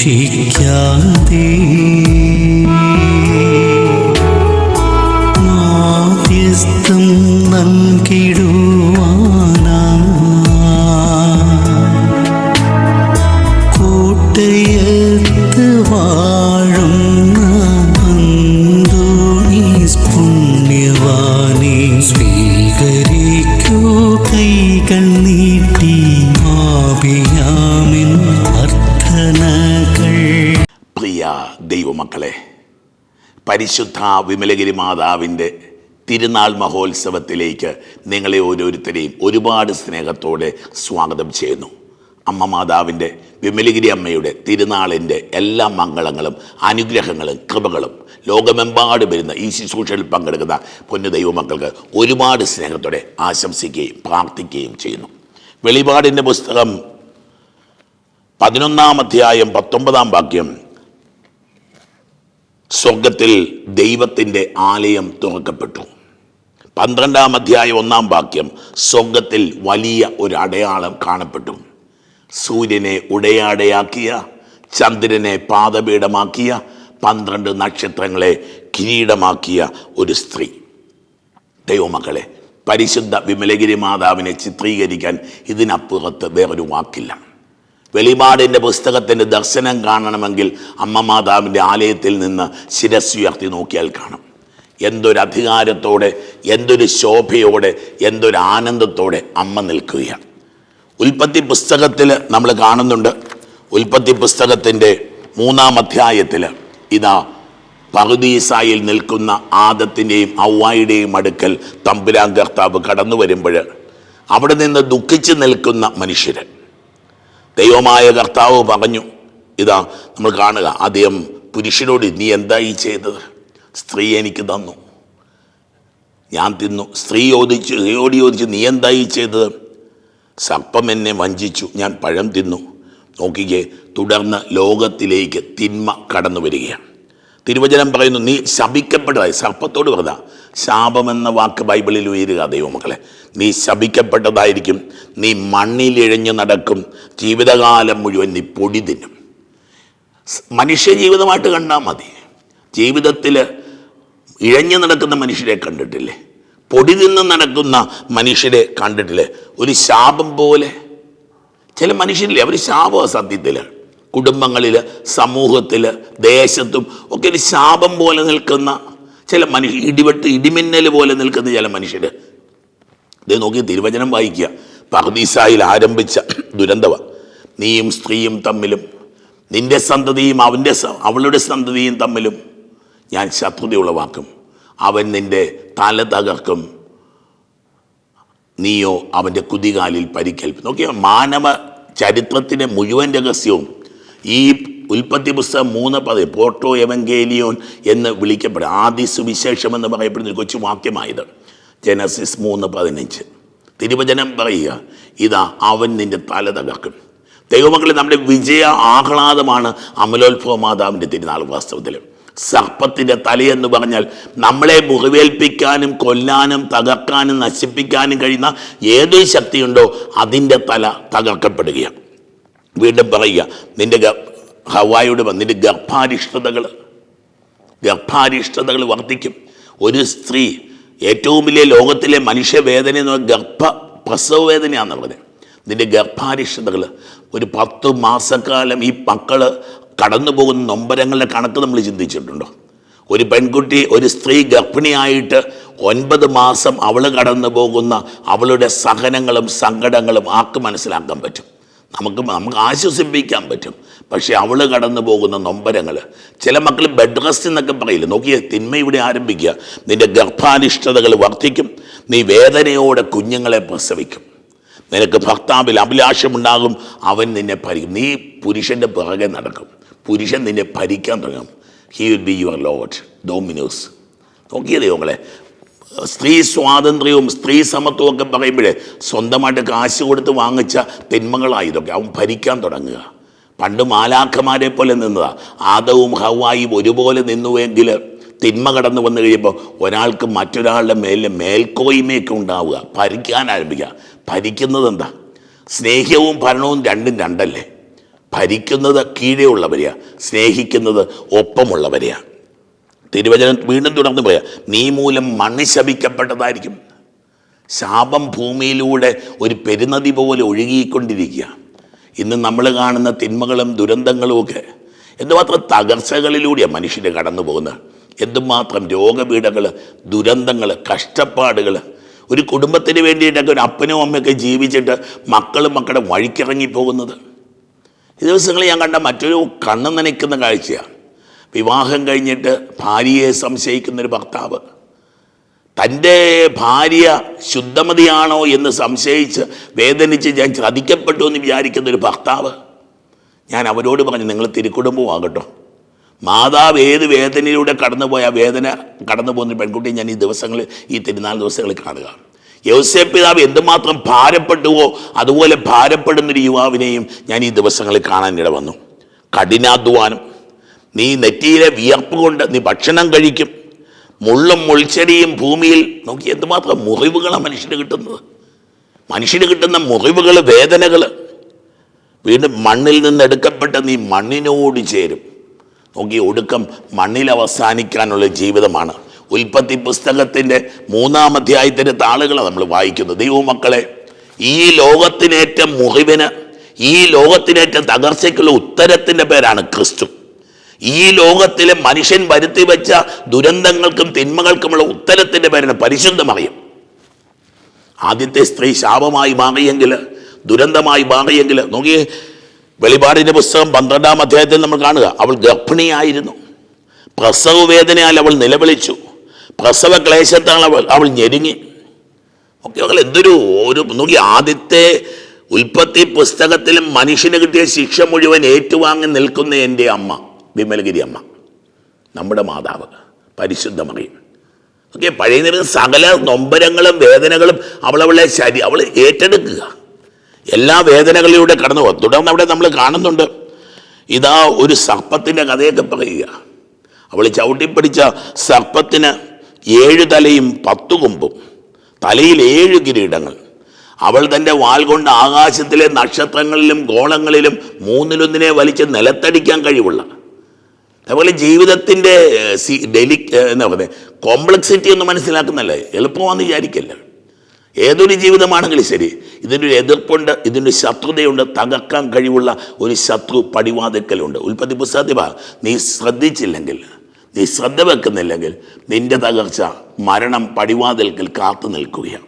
പരീക്ഷിച്ചാലുപേക്ഷിക്കാതെ മാധ്യസ്ഥം നൽകിടുവാനാ. കൂട്ടയത്ത് വാഴുന്ന അന്തോണീസ് പുണ്യവാനെ. ദൈവമക്കളെ പരിശുദ്ധ വിമലഗിരി മാതാവിന്റെ തിരുനാൾ മഹോത്സവത്തിലേക്ക് നിങ്ങളെ ഓരോരുത്തരെയും ഒരുപാട് സ്നേഹത്തോടെ സ്വാഗതം ചെയ്യുന്നു. അമ്മ മാതാവിന്റെ വിമലഗിരി അമ്മയുടെ തിരുനാളിന്റെ എല്ലാ മംഗളങ്ങളും അനുഗ്രഹങ്ങളും കൃപകളും ലോകമെമ്പാട് വരുന്ന ഈ ശുശ്രൂഷയിൽ പങ്കെടുക്കുന്ന പൊന്നുദൈവ മക്കൾക്ക് ഒരുപാട് സ്നേഹത്തോടെ ആശംസിക്കുകയും പ്രാർത്ഥിക്കുകയും ചെയ്യുന്നു. വെളിപാടിന്റെ പുസ്തകം പതിനൊന്നാം അധ്യായം പത്തൊമ്പതാം വാക്യം സ്വർഗത്തിൽ ദൈവത്തിന്റെ ആലയം തുറക്കപ്പെട്ടു. പന്ത്രണ്ടാം അധ്യായം ഒന്നാം വാക്യം സ്വർഗത്തിൽ വലിയ ഒരു അടയാളം കാണപ്പെട്ടു. സൂര്യനെ ഉടയാടയാക്കിയ ചന്ദ്രനെ പാദപീഠമാക്കിയ പന്ത്രണ്ട് നക്ഷത്രങ്ങളെ കിരീടമാക്കിയ ഒരു സ്ത്രീ. ദൈവമക്കളെ പരിശുദ്ധ വിമലഗിരി മാതാവിനെ ചിത്രീകരിക്കാൻ ഇതിനപ്പുറത്ത് വേറൊരു വാക്കില്ല. വെളിപാടിന്റെ പുസ്തകത്തിന്റെ ദർശനം കാണണമെങ്കിൽ അമ്മ മാതാവിന്റെ ആലയത്തിൽ നിന്ന് ശിരസ്സുയർത്തി നോക്കിയാൽ കാണും. എന്തൊരു അധികാരത്തോടെ എന്തൊരു ശോഭയോടെ എന്തൊരു ആനന്ദത്തോടെ അമ്മ നിൽക്കുകയാണ്. ഉൽപ്പത്തി പുസ്തകത്തിൽ നമ്മൾ കാണുന്നുണ്ട്. ഉൽപ്പത്തി പുസ്തകത്തിന്റെ മൂന്നാം അധ്യായത്തിൽ ഇതാ പകുതീസായിൽ നിൽക്കുന്ന ആദത്തിന്റെയും ഔവായുടെയും അടുക്കൽ തമ്പുരാൻ കർത്താവ് കടന്നു വരുമ്പോൾ അവിടെ നിന്ന് ദുഃഖിച്ച് നിൽക്കുന്ന മനുഷ്യര്. ദൈവമായ കർത്താവ് പറഞ്ഞു ഇതാ നമ്മൾ കാണുക ആദ്യം പുരുഷനോട് നീ എന്തായി ചെയ്തത്? സ്ത്രീ എനിക്ക് തന്നു. ഞാൻ തിന്നു. സ്ത്രീ ചോദിച്ചു സ്ത്രീയോട് ചോദിച്ചു നീ എന്തായി ചെയ്തത്? സർപ്പം എന്നെ വഞ്ചിച്ചു ഞാൻ പഴം തിന്നു. നോക്കിക്കേ തുടർന്ന് ലോകത്തിലേക്ക് തിന്മ കടന്നു വരികയാണ്. തിരുവചനം പറയുന്നു നീ ശപിക്കപ്പെട്ടതായി സർപ്പത്തോട് പറഞ്ഞ ശാപമെന്ന വാക്ക് ബൈബിളിൽ ഉയരുക. ദൈവമക്കളെ നീ ശപിക്കപ്പെട്ടതായിരിക്കും. നീ മണ്ണിലിഴഞ്ഞു നടക്കും. ജീവിതകാലം മുഴുവൻ നീ പൊടി തിന്നും. മനുഷ്യ ജീവിതമായിട്ട് കണ്ടാൽ മതി. ജീവിതത്തിൽ ഇഴഞ്ഞു നടക്കുന്ന മനുഷ്യരെ കണ്ടിട്ടില്ലേ? പൊടി നിന്ന് നടക്കുന്ന മനുഷ്യരെ കണ്ടിട്ടില്ലേ? ഒരു ശാപം പോലെ. ചില മനുഷ്യരില്ലേ അവർ ശാപ സത്യത്തിൽ കുടുംബങ്ങളിൽ സമൂഹത്തിൽ ദേശത്തും ഒക്കെ ഒരു ശാപം പോലെ നിൽക്കുന്ന ചില മനുഷ്യ ഇടിവെട്ട് ഇടിമിന്നൽ പോലെ നിൽക്കുന്ന ചില മനുഷ്യർ ഇത് നോക്കി തിരുവചനം വായിക്കുക. പർദീസായിൽ ആരംഭിച്ച ദുരന്തവ. നീയും സ്ത്രീയും തമ്മിലും നിന്റെ സന്തതിയും അവന്റെ അവളുടെ സന്തതിയും തമ്മിലും ഞാൻ ശത്രുത ഉളവാക്കും അവൻ നിന്റെ തല തകർക്കും. നീയോ അവന്റെ കുതികാലിൽ പരിക്കേൽപ്പി. നോക്കിയാൽ മാനവ ചരിത്രത്തിന്റെ മുഴുവൻ രഹസ്യവും ഈ ഉൽപ്പത്തി പുസ്തകം മൂന്ന് പതി പോർട്ടോ എവങ്കേലിയോൻ എന്ന് വിളിക്കപ്പെടും. ആദി സുവിശേഷം എന്ന് പറയപ്പെടുന്ന കൊച്ചു വാക്യമായത്. ജനസിസ് മൂന്ന് പതിനഞ്ച്. തിരുവചനം പറയുക ഇതാ അവൻ നിന്റെ തല തകർക്കും. ദൈവമക്കളെ നമ്മുടെ വിജയ ആഹ്ലാദമാണ് അമലോത്ഭവ മാതാവിന്റെ തിരുനാൾ വാസ്തവത്തിൽ. സർപ്പത്തിന്റെ തലയെന്ന് പറഞ്ഞാൽ നമ്മളെ മുറിവേൽപ്പിക്കാനും കൊല്ലാനും തകർക്കാനും നശിപ്പിക്കാനും കഴിയുന്ന ഏതൊരു ശക്തിയുണ്ടോ അതിന്റെ തല തകർക്കപ്പെടുകയാണ്. വീണ്ടും പറയുക നിന്റെ ഹവായോട് നിന്റെ ഗർഭാരിഷ്ടതകൾ ഗർഭാരിഷ്ടതകൾ വർദ്ധിക്കും. ഒരു സ്ത്രീ ഏറ്റവും വലിയ ലോകത്തിലെ മനുഷ്യവേദന എന്ന് പറഞ്ഞാൽ ഗർഭ പ്രസവ വേദനയാണെന്ന് പറഞ്ഞത് നിന്റെ ഗർഭാരിഷ്ടതകൾ ഒരു പത്ത് മാസക്കാലം ഈ മക്കൾ കടന്നു പോകുന്ന നൊമ്പരങ്ങളുടെ കണക്ക് നമ്മൾ ചിന്തിച്ചിട്ടുണ്ടോ? ഒരു പെൺകുട്ടി ഒരു സ്ത്രീ ഗർഭിണിയായിട്ട് ഒൻപത് മാസം അവൾ കടന്നു പോകുന്ന അവളുടെ സഹനങ്ങളും സങ്കടങ്ങളും ആർക്ക് മനസ്സിലാക്കാൻ പറ്റും? നമുക്ക് നമുക്ക് ആശ്വസിപ്പിക്കാൻ പറ്റും. പക്ഷേ അവൾ കടന്നു പോകുന്ന നൊമ്പരങ്ങൾ ചില മക്കൾ ബെഡ് റെസ്റ്റ് എന്നൊക്കെ പറയില്ല? നോക്കിയേ തിന്മ ഇവിടെ ആരംഭിക്കുക. നിന്റെ ഗർഭാനിഷ്ഠതകൾ വർദ്ധിക്കും. നീ വേദനയോടെ കുഞ്ഞുങ്ങളെ പ്രസവിക്കും. നിനക്ക് ഭർത്താവിൽ അഭിലാഷമുണ്ടാകും. അവൻ നിന്നെ ഭരിക്കും നീ പുരുഷന്റെ പിറകെ നടക്കും. പുരുഷൻ നിന്നെ ഭരിക്കാൻ തുടങ്ങും. He will be your lord Domino's നോക്കിയതേ നിങ്ങളെ സ്ത്രീ സ്വാതന്ത്ര്യവും സ്ത്രീ സമത്വവും ഒക്കെ പറയുമ്പോഴേ സ്വന്തമായിട്ട് കാശ് കൊടുത്ത് വാങ്ങിച്ച തിന്മകളായി ഇതൊക്കെ അവൻ ഭരിക്കാൻ തുടങ്ങുക. പണ്ട് മാലാഖമാരെ പോലെ നിന്നതാ. ആദവും ഹവായും ഒരുപോലെ നിന്നുവെങ്കിൽ തിന്മ കടന്നു വന്നു കഴിയുമ്പോൾ ഒരാൾക്ക് മറ്റൊരാളുടെ മേലിൽ മേൽക്കോയ്മയൊക്കെ ഉണ്ടാവുക. ഭരിക്കാൻ ആരംഭിക്കുക. ഭരിക്കുന്നത് എന്താ? സ്നേഹവും ഭരണവും രണ്ടും രണ്ടല്ലേ? ഭരിക്കുന്നത് കീഴെയുള്ളവരെയാണ് സ്നേഹിക്കുന്നത് ഒപ്പമുള്ളവരെയാ. തിരുവചനം വീണ്ടും തുടർന്ന് പറയാം. നീ മൂലം മണ്ണ് ശപിക്കപ്പെട്ടതായിരിക്കും. ശാപം ഭൂമിയിലൂടെ ഒരു പെരുനദി പോലെ ഒഴുകിക്കൊണ്ടിരിക്കുക ഇന്ന് നമ്മൾ കാണുന്ന തിന്മകളും ദുരന്തങ്ങളും ഒക്കെ എന്തുമാത്രം തകർച്ചകളിലൂടെയാണ് മനുഷ്യന് കടന്നു പോകുന്നത്. എന്തുമാത്രം രോഗപീഠകൾ ദുരന്തങ്ങൾ കഷ്ടപ്പാടുകൾ ഒരു കുടുംബത്തിന് വേണ്ടിയിട്ടൊക്കെ ഒരു അപ്പനും അമ്മയൊക്കെ ജീവിച്ചിട്ട് മക്കളും മക്കളുടെ വഴിക്കിറങ്ങി പോകുന്നത് ഈ ദിവസങ്ങളിൽ ഞാൻ കണ്ട മറ്റൊരു കണ്ണ് നനയ്ക്കുന്ന കാഴ്ചയാണ്. വിവാഹം കഴിഞ്ഞിട്ട് ഭാര്യയെ സംശയിക്കുന്നൊരു ഭർത്താവ്. തന്റെ ഭാര്യ ശുദ്ധമതിയാണോ എന്ന് സംശയിച്ച് വേദനിച്ച് ഞാൻ ചതിക്കപ്പെട്ടു എന്ന് വിചാരിക്കുന്ന ഒരു ഭർത്താവ്. ഞാൻ അവരോട് പറഞ്ഞു നിങ്ങൾ തിരുക്കുടുംബമാകട്ടോ മാതാവ് ഏത് വേദനയിലൂടെ കടന്നുപോയ വേദന കടന്നു പോകുന്ന പെൺകുട്ടി ഞാൻ ഈ ദിവസങ്ങളിൽ ഈ തിരുനാൾ ദിവസങ്ങളിൽ കാണുക. യൗസേ പിതാവ് എന്തുമാത്രം ഭാരപ്പെട്ടുവോ അതുപോലെ ഭാരപ്പെടുന്നൊരു യുവാവിനെയും ഞാൻ ഈ ദിവസങ്ങളിൽ കാണാനിട വന്നു കഠിനാധ്വാനം നീ നെറ്റിയിലെ വിയർപ്പ് കൊണ്ട് നീ ഭക്ഷണം കഴിക്കും. മുള്ളും മുൾച്ചെടിയും ഭൂമിയിൽ നോക്കി എന്തുമാത്രം മുറിവുകളാണ് മനുഷ്യന് കിട്ടുന്നത്? മനുഷ്യന് കിട്ടുന്ന മുറിവുകൾ വേദനകൾ വീണ്ടും മണ്ണിൽ നിന്ന് എടുക്കപ്പെട്ട നീ മണ്ണിനോട് ചേരും. നോക്കി ഒടുക്കം മണ്ണിൽ അവസാനിക്കാനുള്ള ജീവിതമാണ്. ഉൽപ്പത്തി പുസ്തകത്തിന്റെ മൂന്നാം അധ്യായത്തിന്റെ താളുകളാണ് നമ്മൾ വായിക്കുന്നത്. ദൈവമക്കളെ ഈ ലോകത്തിനേറ്റ മുറിവിന് ഈ ലോകത്തിനേറ്റ തകർച്ചയ്ക്കുള്ള ഉത്തരത്തിന്റെ പേരാണ് ക്രിസ്തു. ഈ ലോകത്തിലെ മനുഷ്യൻ വരുത്തി വെച്ച ദുരന്തങ്ങൾക്കും തിന്മകൾക്കുമുള്ള ഉത്തരത്തിന്റെ പേരാണ് പരിശുദ്ധമറിയും. ആദ്യത്തെ സ്ത്രീ ശാപമായി മാറിയെങ്കിൽ ദുരന്തമായി മാറിയെങ്കിൽ നോക്കി വെളിപാടിന്റെ പുസ്തകം പന്ത്രണ്ടാം അധ്യായത്തിൽ നമ്മൾ കാണുക അവൾ ഗർഭിണിയായിരുന്നു. പ്രസവ വേദനയാൽ അവൾ നിലവിളിച്ചു. പ്രസവ ക്ലേശത്താൽ അവൾ അവൾ ഞെരുങ്ങി. ഓക്കെ അവൾ എന്തൊരു ഒരു നോക്കി ആദ്യത്തെ ഉൽപ്പത്തി പുസ്തകത്തിലും മനുഷ്യന് കിട്ടിയ ശിക്ഷ മുഴുവൻ ഏറ്റുവാങ്ങി നിൽക്കുന്ന എന്റെ അമ്മ. വിമലഗിരി അമ്മ നമ്മുടെ മാതാവ് പരിശുദ്ധ മറിയും ഓക്കെ പഴയ നിരക്ക് സകല നൊമ്പരങ്ങളും വേദനകളും അവളവളെ ശരി അവൾ ഏറ്റെടുക്കുക. എല്ലാ വേദനകളിലൂടെ കടന്നു പോകും. തുടർന്ന് അവിടെ നമ്മൾ കാണുന്നുണ്ട് ഇതാ ഒരു സർപ്പത്തിന്റെ കഥയൊക്കെ പറയുക. അവൾ ചവിട്ടിപ്പിടിച്ച സർപ്പത്തിന് ഏഴു തലയും പത്തു കൊമ്പും തലയിൽ ഏഴ് കിരീടങ്ങൾ. അവൾ തന്റെ വാൾ കൊണ്ട് ആകാശത്തിലെ നക്ഷത്രങ്ങളിലും ഗോളങ്ങളിലും മൂന്നിലൊന്നിനെ വലിച്ച് നിലത്തടിക്കാൻ കഴിവുള്ള അതുപോലെ ജീവിതത്തിന്റെ സി ഡെലി എന്താ പറയുക കോംപ്ലക്സിറ്റി ഒന്ന് മനസ്സിലാക്കുന്നല്ലേ എളുപ്പമാണെന്ന് വിചാരിക്കല്ല. ഏതൊരു ജീവിതമാണെങ്കിലും ശരി ഇതിനൊരു എതിർപ്പുണ്ട് ഇതിനൊരു ശത്രുതയുണ്ട് തകർക്കാൻ കഴിവുള്ള ഒരു ശത്രു പടിവാതിക്കലുണ്ട് ഉൽപ്പത്തി പുസ്തകത്തിൽ നീ ശ്രദ്ധിച്ചില്ലെങ്കിൽ നീ ശ്രദ്ധ വെക്കുന്നില്ലെങ്കിൽ നിന്റെ തകർച്ച മരണം പടിവാതിൽക്കൽ കാത്തു നിൽക്കുകയാണ്.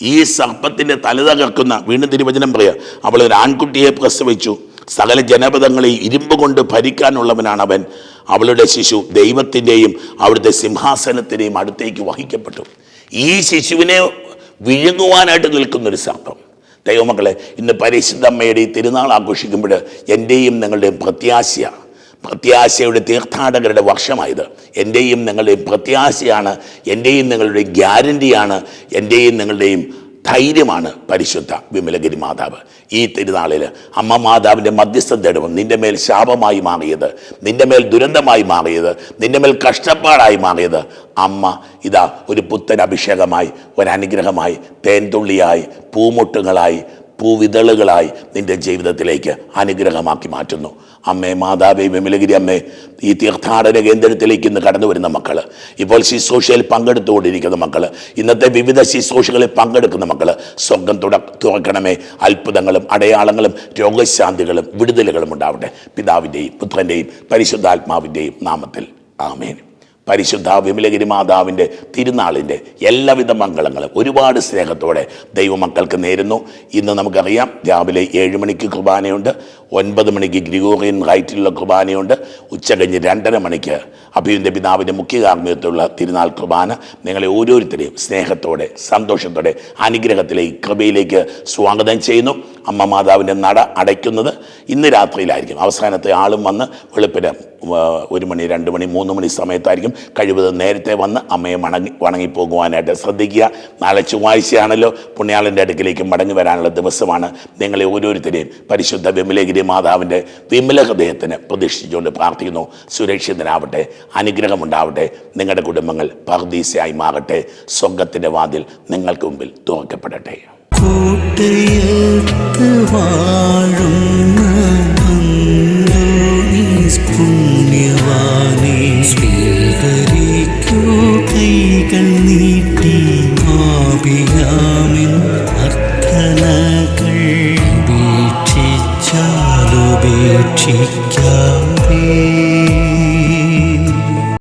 ഈ സർപ്പത്തിന്റെ തല തകർക്കുന്ന വീണ്ടും തിരുവചനം പറയുക അവൾ ഒരു ആൺകുട്ടിയെ പ്രസവിച്ചു സകല ജനപദങ്ങളെ ഇരുമ്പ് കൊണ്ട് ഭരിക്കാനുള്ളവനാണ് അവൻ അവളുടെ ശിശു ദൈവത്തിന്റെയും അവിടുത്തെ സിംഹാസനത്തിന്റെയും അടുത്തേക്ക് വഹിക്കപ്പെട്ടു. ഈ ശിശുവിനെ വിഴുങ്ങുവാനായിട്ട് നിൽക്കുന്നൊരു സർപ്പം ദൈവമക്കളെ ഇന്ന് പരിശുദ്ധമ്മയുടെ ഈ തിരുനാൾ ആഘോഷിക്കുമ്പോൾ എന്റെയും നിങ്ങളുടെയും പ്രത്യാശയാണ് പ്രത്യാശയുടെ തീർത്ഥാടകരുടെ വർഷമായത്. എന്റെയും നിങ്ങളുടെയും പ്രത്യാശയാണ് എന്റെയും നിങ്ങളുടെയും ഗ്യാരണ്ടിയാണ് എന്റെയും നിങ്ങളുടെയും ധൈര്യമാണ് പരിശുദ്ധ വിമലഗിരി മാതാവ്. ഈ തിരുനാളിൽ അമ്മ മാതാവിന്റെ മധ്യസ്ഥതയുടെ നിന്റെ മേൽ ശാപമായി മാറിയത് നിന്റെ മേൽ ദുരന്തമായി മാറിയത് നിന്റെ മേൽ കഷ്ടപ്പാടായി മാറിയത്. അമ്മ ഇതാ ഒരു പുത്തൻ അഭിഷേകമായി ഒരനുഗ്രഹമായി തേൻതുള്ളിയായി പൂമുട്ടുകളായി പൂവിതളുകളായി നിന്റെ ജീവിതത്തിലേക്ക് അനുഗ്രഹമാക്കി മാറ്റുന്നു. അമ്മേ മാതാവേ വിമലഗിരി അമ്മേ ഈ തീർത്ഥാടന കേന്ദ്രത്തിലേക്ക് ഇന്ന് കടന്നു വരുന്ന മക്കൾ ഇപ്പോൾ ശുശ്രൂഷയിൽ പങ്കെടുത്തുകൊണ്ടിരിക്കുന്ന മക്കൾ ഇന്നത്തെ വിവിധ ശുശ്രൂഷകളിൽ പങ്കെടുക്കുന്ന മക്കൾ സ്വർഗം തുട തുറക്കണമേ. അത്ഭുതങ്ങളും അടയാളങ്ങളും രോഗശാന്തികളും വിടുതലുകളും ഉണ്ടാവട്ടെ. പിതാവിന്റെയും പുത്രന്റെയും പരിശുദ്ധാത്മാവിന്റെയും നാമത്തിൽ. ആമേൻ. പരിശുദ്ധ വിമലഗിരി മാതാവിന്റെ തിരുനാളിന്റെ എല്ലാവിധ മംഗളങ്ങളും ഒരുപാട് സ്നേഹത്തോടെ ദൈവമക്കൾക്ക് നേരുന്നു. ഇന്ന് നമുക്കറിയാം രാവിലെ ഏഴ് മണിക്ക് കുർബാനയുണ്ട് ഒൻപത് മണിക്ക് ഗ്രിഗോറിയൻ റൈറ്റിലുള്ള കുർബാനയുണ്ട് ഉച്ച കഴിഞ്ഞ് രണ്ടര മണിക്ക് അഭിയുന്റെ പിതാവിന്റെ മുഖ്യ കാർമ്മികത്തിലുള്ള തിരുനാൾ കുർബാന. നിങ്ങളെ ഓരോരുത്തരെയും സ്നേഹത്തോടെ സന്തോഷത്തോടെ അനുഗ്രഹത്തിലേക്ക് കൃപയിലേക്ക് സ്വാഗതം ചെയ്യുന്നു. അമ്മ മാതാവിന്റെ നട അടയ്ക്കുന്നത് ഇന്ന് രാത്രിയിലായിരിക്കും. അവസാനത്തെ ആളും വന്ന് വെളുപ്പിന് ഒരു മണി രണ്ട് മണി മൂന്ന് മണി സമയത്തായിരിക്കും കഴിവതും നേരത്തെ വന്ന് അമ്മയെ മണങ്ങി വണങ്ങിപ്പോകുവാനായിട്ട് ശ്രദ്ധിക്കുക. നാളെ ചൊവ്വാഴ്ചയാണല്ലോ പുണ്യാളന്റെ അടുക്കിലേക്ക് മടങ്ങി വരാനുള്ള ദിവസമാണ്. നിങ്ങളെ ഓരോരുത്തരെയും പരിശുദ്ധ വിമലഗിരി മാതാവിന്റെ വിമല ഹൃദയത്തിന് പ്രതീക്ഷിച്ചുകൊണ്ട് പ്രാർത്ഥിക്കുന്നു. സുരക്ഷിതനാവട്ടെ അനുഗ്രഹമുണ്ടാവട്ടെ നിങ്ങളുടെ കുടുംബങ്ങൾ പർദീസയായി മാറട്ടെ സ്വർഗത്തിന്റെ വാതിൽ നിങ്ങൾക്ക് മുമ്പിൽ തുറക്കപ്പെടട്ടെ. കോട്ടയത്ത് വാഴുന്ന അന്തോണീസ്